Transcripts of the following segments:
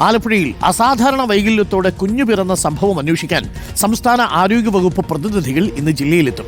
ആലപ്പുഴയിൽ അസാധാരണ വൈകല്യത്തോടെ കുഞ്ഞു പിറന്ന സംഭവം അന്വേഷിക്കാൻ സംസ്ഥാന ആരോഗ്യവകുപ്പ് പ്രതിനിധികൾ ഇന്ന് ജില്ലയിലെത്തും.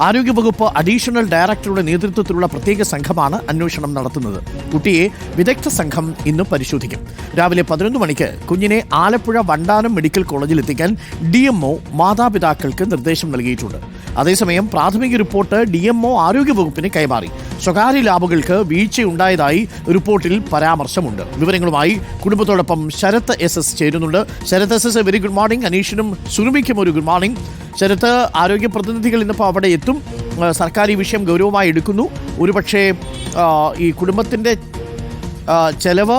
ആരോഗ്യവകുപ്പ് അഡീഷണൽ ഡയറക്ടറുടെ നേതൃത്വത്തിലുള്ള പ്രത്യേക സംഘമാണ് അന്വേഷണം നടത്തുന്നത്. കുട്ടിയെ വിദഗ്ധ സംഘം ഇന്ന് പരിശോധിക്കും. രാവിലെ പതിനൊന്ന് മണിക്ക് കുഞ്ഞിനെ ആലപ്പുഴ വണ്ടാനം മെഡിക്കൽ കോളേജിൽ എത്തിക്കാൻ ഡി മാതാപിതാക്കൾക്ക് നിർദ്ദേശം നൽകിയിട്ടുണ്ട്. അതേസമയം പ്രാഥമിക റിപ്പോർട്ട് ഡി എംഒ ആരോഗ്യവകുപ്പിന് കൈമാറി. സ്വകാര്യ ലാബുകൾക്ക് വീഴ്ചയുണ്ടായതായി റിപ്പോർട്ടിൽ പരാമർശമുണ്ട്. വിവരങ്ങളുമായി കുടുംബത്തോടൊപ്പം ശരത് എസ് എസ് ചേരുന്നുണ്ട്. Sharath S S very good morning അനീഷിനും സുനുമിക്കും ഒരു ഗുഡ് മോർണിംഗ് ശരത്ത് ആരോഗ്യ പ്രതിനിധികൾ ഇന്നിപ്പോൾ അവിടെ എത്തും. സർക്കാർ ഈ വിഷയം ഗൗരവമായി എടുക്കുന്നു. ഒരുപക്ഷേ ഈ കുടുംബത്തിന്റെ ചെലവ്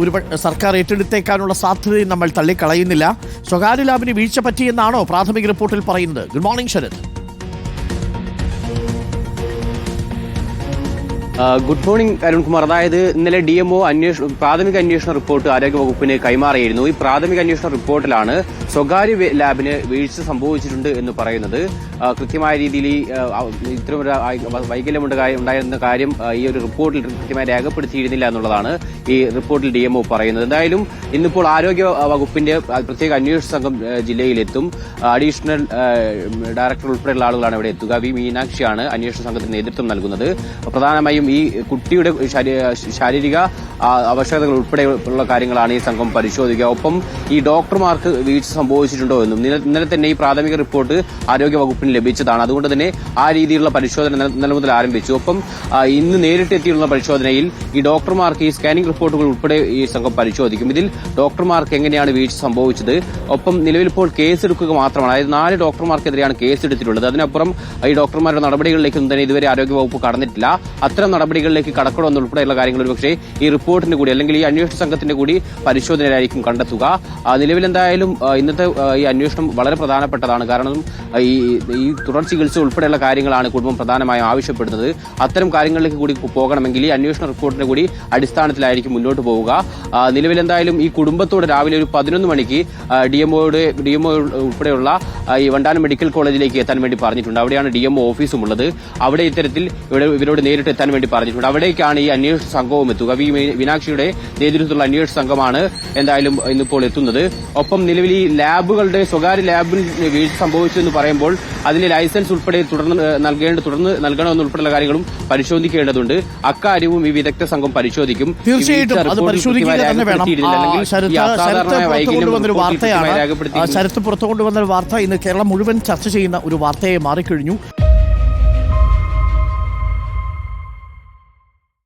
ഒരു സർക്കാർ ഏറ്റെടുത്തേക്കാനുള്ള സാധ്യതയും നമ്മൾ തള്ളിക്കളയുന്നില്ല. സ്വകാര്യ ലാബിന് വീഴ്ച പറ്റിയെന്നാണോ പ്രാഥമിക റിപ്പോർട്ടിൽ പറയുന്നത്? Good morning Sharath. Good morning Arunkumar. അതായത് ഇന്നലെ ഡി എംഒ അന്വേഷണ പ്രാഥമിക അന്വേഷണ റിപ്പോർട്ട് ആരോഗ്യവകുപ്പിന് കൈമാറിയിരുന്നു. ഈ പ്രാഥമിക അന്വേഷണ റിപ്പോർട്ടിലാണ് സ്വകാര്യ ലാബിന് വീഴ്ച സംഭവിച്ചിട്ടുണ്ട് എന്ന് പറയുന്നത്. കൃത്യമായ രീതിയിൽ ഇത്തരമൊരു വൈകല്യമുണ്ട് ഉണ്ടായിരുന്ന കാര്യം ഈ ഒരു റിപ്പോർട്ടിൽ കൃത്യമായി രേഖപ്പെടുത്തിയിരുന്നില്ല എന്നുള്ളതാണ് ഈ റിപ്പോർട്ടിൽ ഡി എംഒ പറയുന്നത്. എന്തായാലും ഇന്നിപ്പോൾ ആരോഗ്യ വകുപ്പിന്റെ പ്രത്യേക അന്വേഷണ സംഘം ജില്ലയിലെത്തും. അഡീഷണൽ ഡയറക്ടർ ഉൾപ്പെടെയുള്ള ആളുകളാണ് ഇവിടെ എത്തുക. വി മീനാക്ഷിയാണ് അന്വേഷണ സംഘത്തിന് നേതൃത്വം നൽകുന്നത്. പ്രധാനമായും ഈ കുട്ടിയുടെ ശാരീരിക അവശതകൾ ഉൾപ്പെടെയുള്ള കാര്യങ്ങളാണ് ഈ സംഘം പരിശോധിക്കുക. ഒപ്പം ഈ ഡോക്ടർമാർക്ക് വീഴ്ച സംഭവിച്ചിട്ടുണ്ടോ എന്നും ഇന്നലെ- തന്നെ ഈ പ്രാഥമിക റിപ്പോർട്ട് ആരോഗ്യ വകുപ്പിന് ലഭിച്ചതാണ്. അതുകൊണ്ട് തന്നെ ആ രീതിയിലുള്ള പരിശോധന ഇന്നലെ മുതൽ ആരംഭിച്ചു. ഒപ്പം ഇന്ന് നേരിട്ട് എത്തിയുള്ള പരിശോധനയിൽ ഈ ഡോക്ടർമാർക്ക് ഈ സ്കാനിംഗ് റിപ്പോർട്ടുകൾ ഉൾപ്പെടെ ഈ സംഘം പരിശോധിക്കും. ഇതിൽ ഡോക്ടർമാർക്ക് എങ്ങനെയാണ് വീഴ്ച സംഭവിച്ചത്? ഒപ്പം നിലവിലിപ്പോൾ കേസെടുക്കുക മാത്രമാണ്. അതായത് നാല് ഡോക്ടർമാർക്കെതിരെയാണ് കേസെടുത്തിട്ടുള്ളത്. അതിനപ്പുറം ഈ ഡോക്ടർമാരുടെ നടപടികളിലേക്കൊന്നും തന്നെ ഇതുവരെ ആരോഗ്യവകുപ്പ് കടന്നിട്ടില്ല. അത്തരം നടപടികളിലേക്ക് കടക്കണമെന്നുൾപ്പെടെയുള്ള കാര്യങ്ങൾ ഒരുപക്ഷേ ഈ റിപ്പോർട്ടിന്റെ കൂടി അല്ലെങ്കിൽ ഈ അന്വേഷണ സംഘത്തിന്റെ കൂടി പരിശോധനയിലായിരിക്കും കണ്ടെത്തുക. നിലവിൽ എന്തായാലും ഇന്നത്തെ ഈ അന്വേഷണം വളരെ പ്രധാനപ്പെട്ടതാണ്. കാരണം ഈ ഈ തുടർ ചികിത്സ ഉൾപ്പെടെയുള്ള കാര്യങ്ങളാണ് കുടുംബം പ്രധാനമായും ആവശ്യപ്പെടുന്നത്. അത്തരം കാര്യങ്ങളിലേക്ക് കൂടി പോകണമെങ്കിൽ ഈ അന്വേഷണ റിപ്പോർട്ടിന്റെ കൂടി അടിസ്ഥാനത്തിലായിരിക്കും മുന്നോട്ട് പോവുക. നിലവിൽ എന്തായാലും ഈ കുടുംബത്തോട് രാവിലെ ഒരു പതിനൊന്ന് മണിക്ക് ഡി എംഒയുടെ ഡി എംഒ ഉൾപ്പെടെയുള്ള ഈ വണ്ടാനം മെഡിക്കൽ കോളേജിലേക്ക് എത്താൻ വേണ്ടി പറഞ്ഞിട്ടുണ്ട്. അവിടെയാണ് ഡി എംഒ ഓഫീസും ഉള്ളത്. അവിടെ ഇത്തരത്തിൽ ഇവരോട് നേരിട്ട് എത്താൻ വേണ്ടി പറഞ്ഞിട്ടുണ്ട്. അവിടേക്കാണ് ഈ അന്വേഷണ സംഘവും എത്തുക. മീനാക്ഷിയുടെ നേതൃത്വത്തിലുള്ള അന്വേഷണ സംഘമാണ് എന്തായാലും ഇന്നിപ്പോൾ എത്തുന്നത്. ഒപ്പം നിലവിൽ ഈ ലാബുകളുടെ സ്വകാര്യ ലാബിൽ വീഴ്ച സംഭവിച്ചെന്ന് പറയുമ്പോൾ അതിന്റെ ലൈസൻസ് ഉൾപ്പെടെ തുടർന്ന് നൽകേണ്ട തുടർന്ന് നൽകണമെന്നുൾപ്പെടെയുള്ള കാര്യങ്ങളും പരിശോധിക്കേണ്ടതുണ്ട്. അക്കാര്യവും ഈ വിദഗ്ധ സംഘം പരിശോധിക്കും. തീർച്ചയായിട്ടും അത് പരിശോധിക്കുക തന്നെ വേണം. വാർത്തയാണ് ആ, രേഖപ്പെടുത്തിയിരുന്നു. ശരത്ത് പുറത്തു കൊണ്ടുവന്ന ഒരു വാർത്ത ഇന്ന് കേരളം മുഴുവൻ ചർച്ച ചെയ്യുന്ന ഒരു വാർത്തയെ മാറിക്കഴിഞ്ഞു.